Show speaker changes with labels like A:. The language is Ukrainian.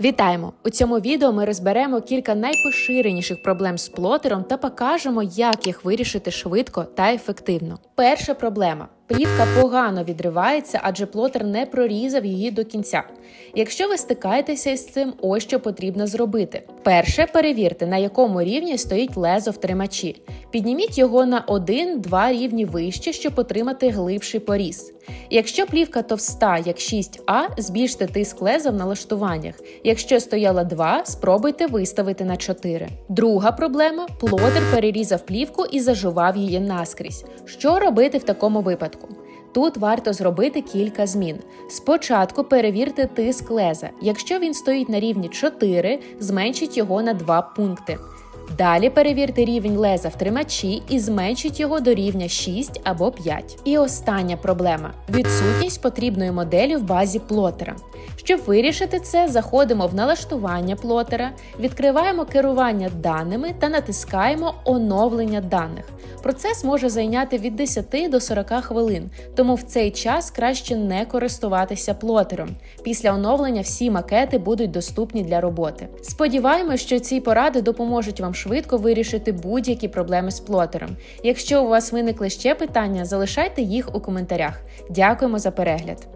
A: Вітаємо! У цьому відео ми розберемо кілька найпоширеніших проблем з плотером та покажемо, як їх вирішити швидко та ефективно. Перша проблема. Плівка погано відривається, адже плотер не прорізав її до кінця. Якщо ви стикаєтеся із цим, ось що потрібно зробити. Перше, перевірте, на якому рівні стоїть лезо в тримачі. Підніміть його на 1-2 рівні вище, щоб отримати глибший поріз. Якщо плівка товста, як 6А, збільште тиск леза в налаштуваннях. Якщо стояла 2, спробуйте виставити на 4. Друга проблема плотер перерізав плівку і зажував її наскрізь. Що робити в такому випадку? Тут варто зробити кілька змін. Спочатку перевірте тиск леза. Якщо він стоїть на рівні 4, зменшіть його на 2 пункти. Далі перевірте рівень леза в тримачі і зменшіть його до рівня 6 або 5. І остання проблема відсутність потрібної моделі в базі плотера. Щоб вирішити це, заходимо в налаштування плотера, відкриваємо керування даними та натискаємо оновлення даних. Процес може зайняти від 10 до 40 хвилин, тому в цей час краще не користуватися плотером. Після оновлення всі макети будуть доступні для роботи. Сподіваємось, що ці поради допоможуть вам швидко вирішити будь-які проблеми з плотером. Якщо у вас виникли ще питання, залишайте їх у коментарях. Дякуємо за перегляд.